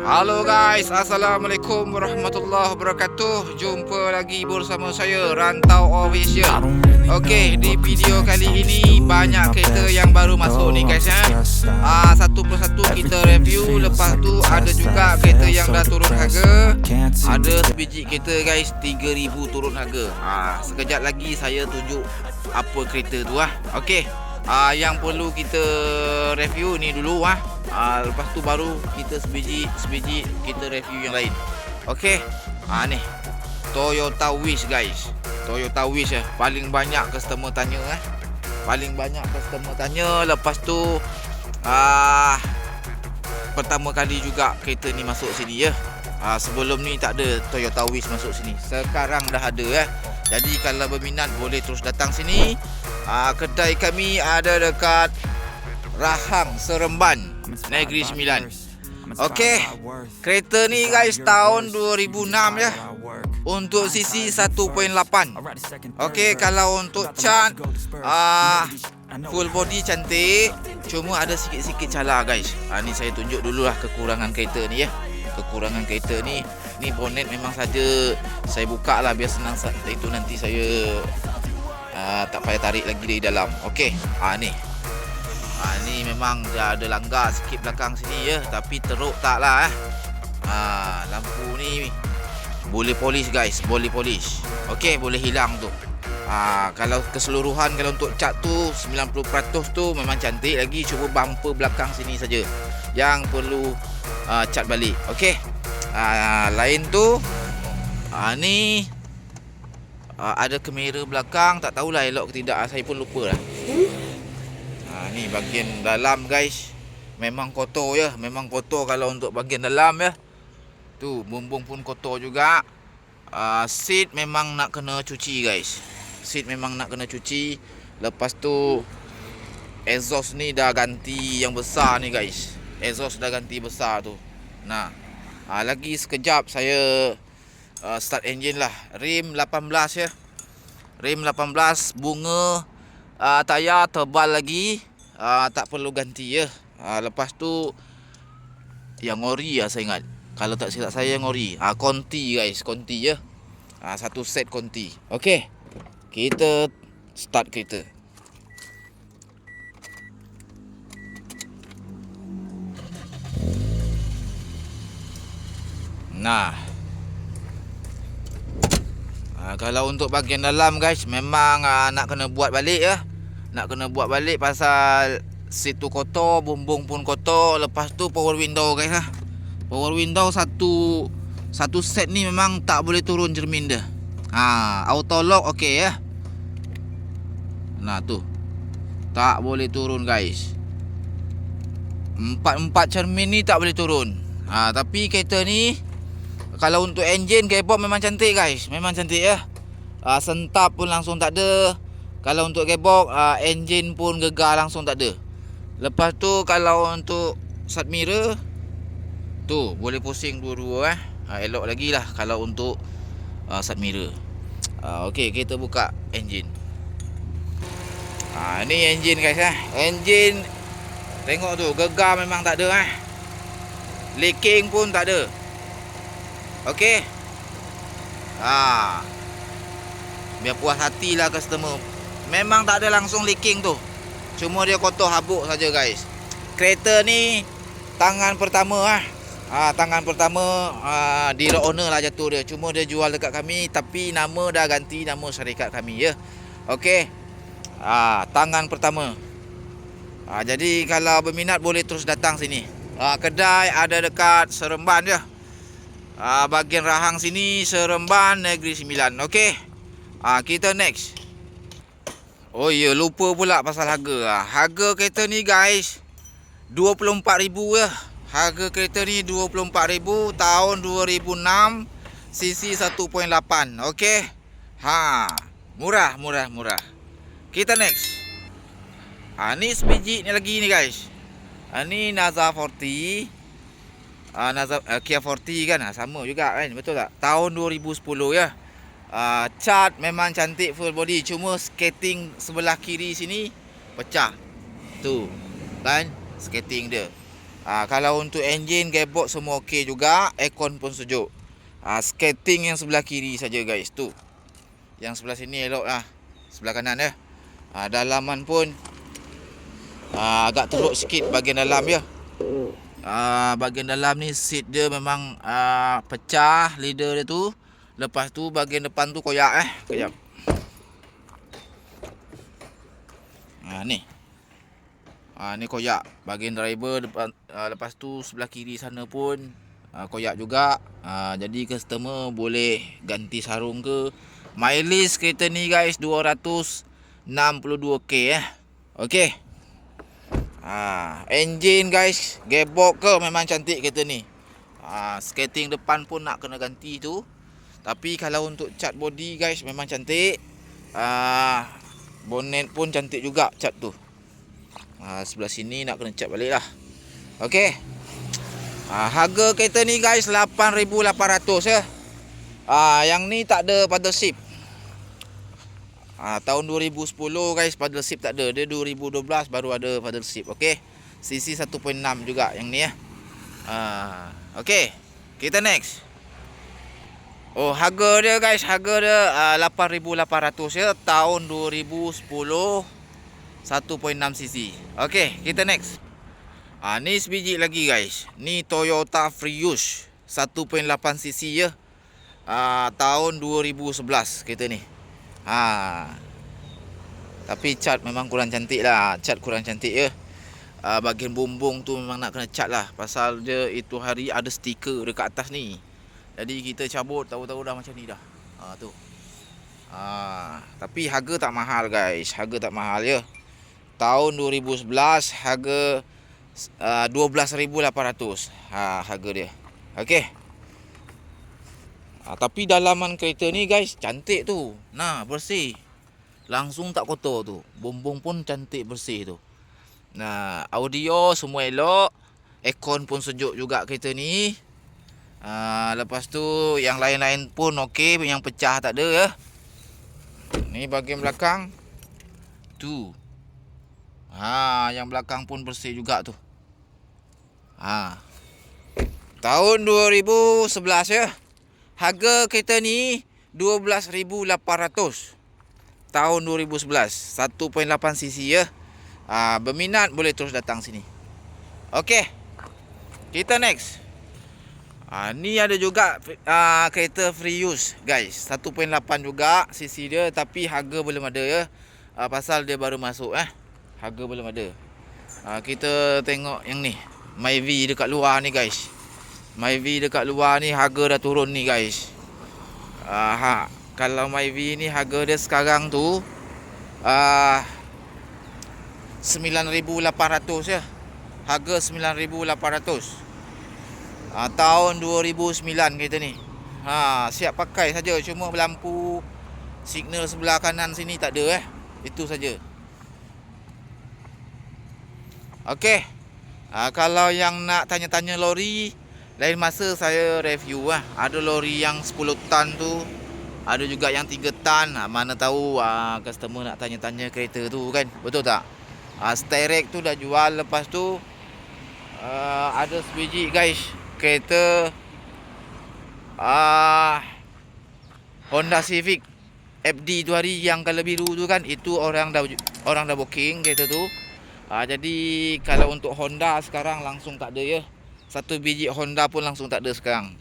Halo guys, Assalamualaikum warahmatullahi wabarakatuh. Jumpa lagi bersama saya Rantau Official. Okey, di video kali ini Banyak kereta yang baru masuk ni guys ya. Ah Satu persatu kita review. Lepas tu ada juga kereta yang dah turun harga. Ada sebiji kereta guys 3000 turun harga. Ah Sekejap lagi saya tunjuk Apa kereta tu ah. Okey. Ah yang perlu kita review ni dulu ah. Ah lepas tu baru kita sebiji sebiji kita review yang lain. Okey. Ah ni. Toyota Wish guys. Toyota Wish eh paling banyak customer tanya eh. Paling banyak customer tanya lepas tu ah pertama kali juga kereta ni masuk sini ya. Ah sebelum ni tak ada Toyota Wish masuk sini. Sekarang dah ada eh. Jadi kalau berminat boleh terus datang sini. Ah kedai kami ada dekat Rahang Seremban Negeri Sembilan. Okey. Kereta ni guys tahun 2006 ya. Untuk sisi 1.8. Okey, kalau untuk cat ah full body cantik, cuma ada sikit-sikit calar guys. Ah ni saya tunjuk dululah kekurangan kereta ni ya. Kekurangan kereta ni ni bonnet memang saja saya buka lah biar senang itu nanti saya uh, tak payah tarik lagi dari dalam. Okey. Ah ni. Ni memang dah ada langgar sikit belakang sini ya, tapi teruk tak lah eh. Ah lampu ni boleh polish guys, boleh polish. Okey, boleh hilang tu. Ah kalau keseluruhan kalau untuk cat tu 90% tu memang cantik lagi cuba bumper belakang sini saja yang perlu uh, cat balik. Okey. Ah lain tu ah ni uh, ada kamera belakang tak tahulah elok ke tidak saya pun lupa lah ha, ni bahagian dalam guys. Memang kotor ya. Memang kotor kalau untuk bahagian dalam ya. Tu bumbung pun kotor juga. Uh, seat memang nak kena cuci guys. Seat memang nak kena cuci. Lepas tu exhaust ni dah ganti yang besar ni guys. Exhaust dah ganti besar tu. Nah. Ha, lagi sekejap saya uh, start engine lah. Rim 18 ya. Rim 18 bunga uh, tayar tebal lagi uh, tak perlu ganti ya. Uh, lepas tu yang ori lah saya ingat. Kalau tak silap saya yang ori uh, konti guys konti ya. Uh, satu set konti. Okey kita start kereta. Nah, Ha, kalau untuk bahagian dalam guys memang ha, nak kena buat balik ya. Nak kena buat balik pasal seat tu kotor, bumbung pun kotor, lepas tu power window guys ha. Power window satu satu set ni memang tak boleh turun cermin dia. Ha, auto lock okey ya. Nah tu. Tak boleh turun guys. Empat-empat cermin ni tak boleh turun. Ha, tapi kereta ni kalau untuk enjin gearbox memang cantik guys memang cantik ya uh, sentap pun langsung tak ada kalau untuk gearbox uh, enjin pun gegar langsung tak ada. Lepas tu kalau untuk side mirror tu boleh pusing dua-dua eh. Uh, elok lagi lah kalau untuk uh, side mirror. Uh, ok kita buka enjin uh, ni enjin guys eh. Enjin tengok tu gegar memang tak ada eh. Leaking pun tak ada. Okey. Ha. Biar puas hatilah customer. Memang tak ada langsung leaking tu. Cuma dia kotor habuk saja guys. Kereta ni tangan pertama ah. Ha, tangan pertama ha, di owner lah jatuh dia. Cuma dia jual dekat kami tapi nama dah ganti nama syarikat kami ya. Okey. Ha, tangan pertama. Ha, jadi kalau berminat boleh terus datang sini. Ha, kedai ada dekat Seremban je. Ah bahagian rahang sini Seremban Negeri Sembilan. Okey. Ah kita next. Oh ya lupa pula pasal harga. Ah harga kereta ni guys 24,000 ya. Harga kereta ni 24,000 tahun 2006 cc 1.8. Okey. Ha. Murah, murah, murah. Kita next. Ah ni sebiji ni lagi ni guys. Ah ni Naza 40 uh, Nazar, uh, Kia 40 kan uh, sama juga kan betul tak tahun 2010 ya uh, cat memang cantik full body cuma skating sebelah kiri sini pecah tu kan skating dia Ah kalau untuk enjin, gearbox semua okey juga, aircon pun sejuk. Ah skating yang sebelah kiri saja guys tu. Yang sebelah sini elok lah. Sebelah kanan ya. Ah dalaman pun ah, agak teruk sikit bahagian dalam ya. Ah bahagian dalam ni seat dia memang ah, pecah leader dia tu. Lepas tu bahagian depan tu koyak eh. Kejap. Ah ni. Ah ni koyak. Bahagian driver depan ah, lepas tu sebelah kiri sana pun ah, koyak juga. Ah jadi customer boleh ganti sarung ke. Mileage kereta ni guys 262k eh. Okey. Ah, engine guys, gearbox ke memang cantik kereta ni. Ah, skating depan pun nak kena ganti tu. Tapi kalau untuk cat body guys memang cantik. Ah, bonnet pun cantik juga cat tu. Ah, sebelah sini nak kena cat balik lah. Okey. Ah, harga kereta ni guys 8800 ya. Ah, yang ni tak ada paddle shift. Ah, tahun 2010 guys paddle shift tak ada. Dia 2012 baru ada paddle shift. Okey. CC 1.6 juga yang ni ya. Ah, okey. Kita next. Oh, harga dia guys, harga dia uh, 8800 ya tahun 2010 1.6 cc. Okey, kita next. Ah, ni sebiji lagi guys. Ni Toyota Prius 1.8 cc ya. Ah, tahun 2011 kereta ni. Ha. Tapi cat memang kurang cantik lah. Cat kurang cantik ya. Uh, bahagian bumbung tu memang nak kena cat lah. Pasal dia itu hari ada stiker dekat atas ni. Jadi kita cabut tahu-tahu dah macam ni dah. Ha tu. Ha, tapi harga tak mahal guys. Harga tak mahal ya. Tahun 2011 harga uh, 12800. Ha harga dia. Okey. Ha, tapi dalaman kereta ni guys cantik tu. Nah, bersih. Langsung tak kotor tu. Bumbung pun cantik bersih tu. Nah, audio semua elok. Aircon pun sejuk juga kereta ni. Ha, lepas tu yang lain-lain pun okey, yang pecah tak ada ya. Ni bahagian belakang. Tu. Ha, yang belakang pun bersih juga tu. Ha. Tahun 2011 ya. Harga kereta ni 12,800 tahun 2011 1.8 cc ya. Ah berminat boleh terus datang sini. Okey. Kita next. Ah ni ada juga ah kereta free use guys. 1.8 juga cc dia tapi harga belum ada ya. Ah pasal dia baru masuk eh. Harga belum ada. Ah kita tengok yang ni. Myvi dekat luar ni guys. MyV dekat luar ni harga dah turun ni guys. Uh, ha, kalau MyV ni harga dia sekarang tu uh, 9800 ya. Harga 9800. Uh, tahun 2009 kereta ni. Ha, siap pakai saja cuma lampu signal sebelah kanan sini tak ada eh. Itu saja. Okey. Uh, kalau yang nak tanya-tanya lori lain masa saya review lah Ada lori yang 10 tan tu Ada juga yang 3 tan ha, Mana tahu ha, customer nak tanya-tanya kereta tu kan Betul tak? Ha, Sterek tu dah jual Lepas tu uh, Ada sebiji guys Kereta uh, Honda Civic FD tu hari yang color biru tu kan Itu orang dah orang dah booking kereta tu uh, Jadi kalau untuk Honda sekarang langsung tak ada ya satu biji Honda pun langsung tak ada sekarang.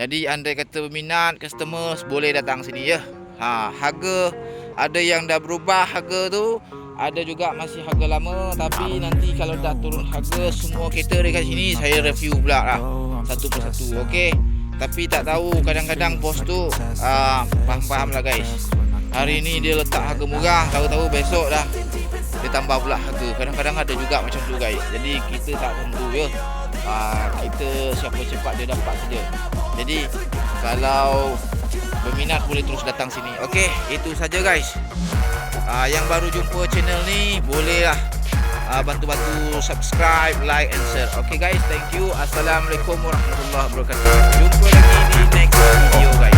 Jadi andai kata berminat customer boleh datang sini ya. Ha, harga ada yang dah berubah harga tu, ada juga masih harga lama tapi nanti kalau dah turun harga semua kereta dekat sini saya review pula lah satu persatu. Okey. Tapi tak tahu kadang-kadang bos tu uh, faham-faham lah guys. Hari ni dia letak harga murah, tahu-tahu besok dah dia tambah pula harga. Kadang-kadang ada juga macam tu guys. Jadi kita tak tentu ya uh, kita siapa cepat dia dapat saja. Jadi kalau berminat boleh terus datang sini. Okey, itu saja guys. Uh, yang baru jumpa channel ni bolehlah uh, bantu-bantu subscribe, like and share. Okey guys, thank you. Assalamualaikum warahmatullahi wabarakatuh. Jumpa lagi di next video guys.